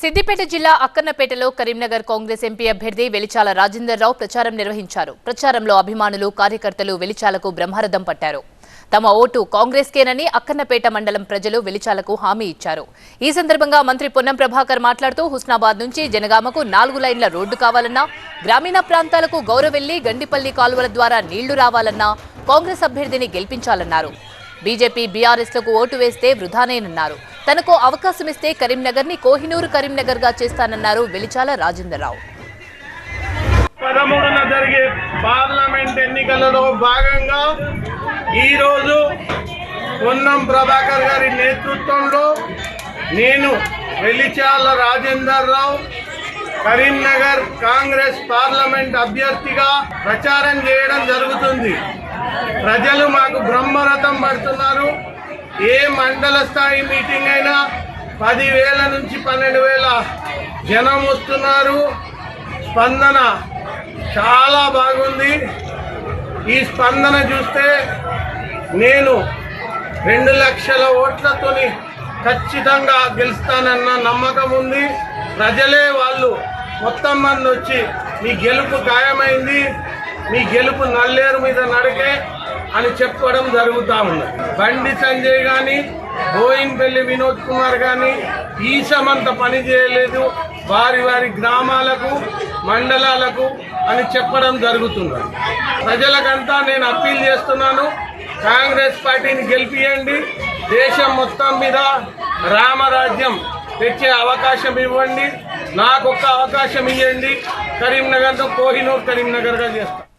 సిద్దిపేట జిల్లా అక్కన్నపేటలో కరీంనగర్ కాంగ్రెస్ ఎంపీ అభ్యర్థి వెలిచాల రాజేందర్ రావు ప్రచారం నిర్వహించారు. ప్రచారంలో అభిమానులు కార్యకర్తలు వెలిచాలకు బ్రహ్మరథం పట్టారు. తమ ఓటు కాంగ్రెస్కేనని అక్కన్నపేట మండలం ప్రజలు వెలిచాలకు హామీ ఇచ్చారు. ఈ సందర్భంగా మంత్రి పొన్నం ప్రభాకర్ మాట్లాడుతూ హుస్నాబాద్ నుంచి జనగామకు నాలుగు లైన్ల రోడ్డు కావాలన్నా గ్రామీణ ప్రాంతాలకు గౌరవెల్లి గండిపల్లి కాలువల ద్వారా నీళ్ళు రావాలన్నా కాంగ్రెస్ అభ్యర్థిని గెలిపించాలన్నారు. బీజేపీ బీఆర్ఎస్లకు ఓటు వేస్తే వృధానేనన్నారు. తనకు అవకాశం ఇస్తే కరీంనగర్ని కోహినూరు కరీంనగర్గా చేస్తానన్నారు వెలిచాల రాజేంద్రరావు. పదమూడున జరిగే పార్లమెంట్ ఎన్నికలలో భాగంగా ఈరోజు పొన్నం ప్రభాకర్ గారి నేతృత్వంలో నేను వెలిచాల రాజేందర్ రావు కరీంనగర్ కాంగ్రెస్ పార్లమెంట్ అభ్యర్థిగా ప్రచారం చేయడం జరుగుతుంది. ప్రజలు మాకు బ్రహ్మరథం పడుతున్నారు. ఏ మండల స్థాయి మీటింగ్ అయినా పదివేల నుంచి పన్నెండు వేల జనం వస్తున్నారు. స్పందన చాలా బాగుంది. ఈ స్పందన చూస్తే నేను రెండు లక్షల ఓట్లతోని ఖచ్చితంగా గెలుస్తానన్న నమ్మకం ఉంది. ప్రజలే వాళ్ళు మొత్తం మంది వచ్చి మీ గెలుపు ఖాయమైంది మీ గెలుపు నల్లేరు మీద నడికే అని చెప్పడం జరుగుతూ ఉంది బండి సంజయ్ కానీ బోయిన్పల్లి వినోద్ కుమార్ కానీ ఈశమంత పని చేయలేదు. వారి వారి గ్రామాలకు మండలాలకు అని చెప్పడం జరుగుతుంది. ప్రజలకంతా నేను అప్పీల్ చేస్తున్నాను. కాంగ్రెస్ పార్టీని గెలిపియండి. దేశం మొత్తం మీద రామరాజ్యం తెచ్చే అవకాశం ఇవ్వండి. నాకు ఒక్క అవకాశం ఇవ్వండి కరీంనగర్తో కోహినూర్ కరీంనగర్గా చేస్తాను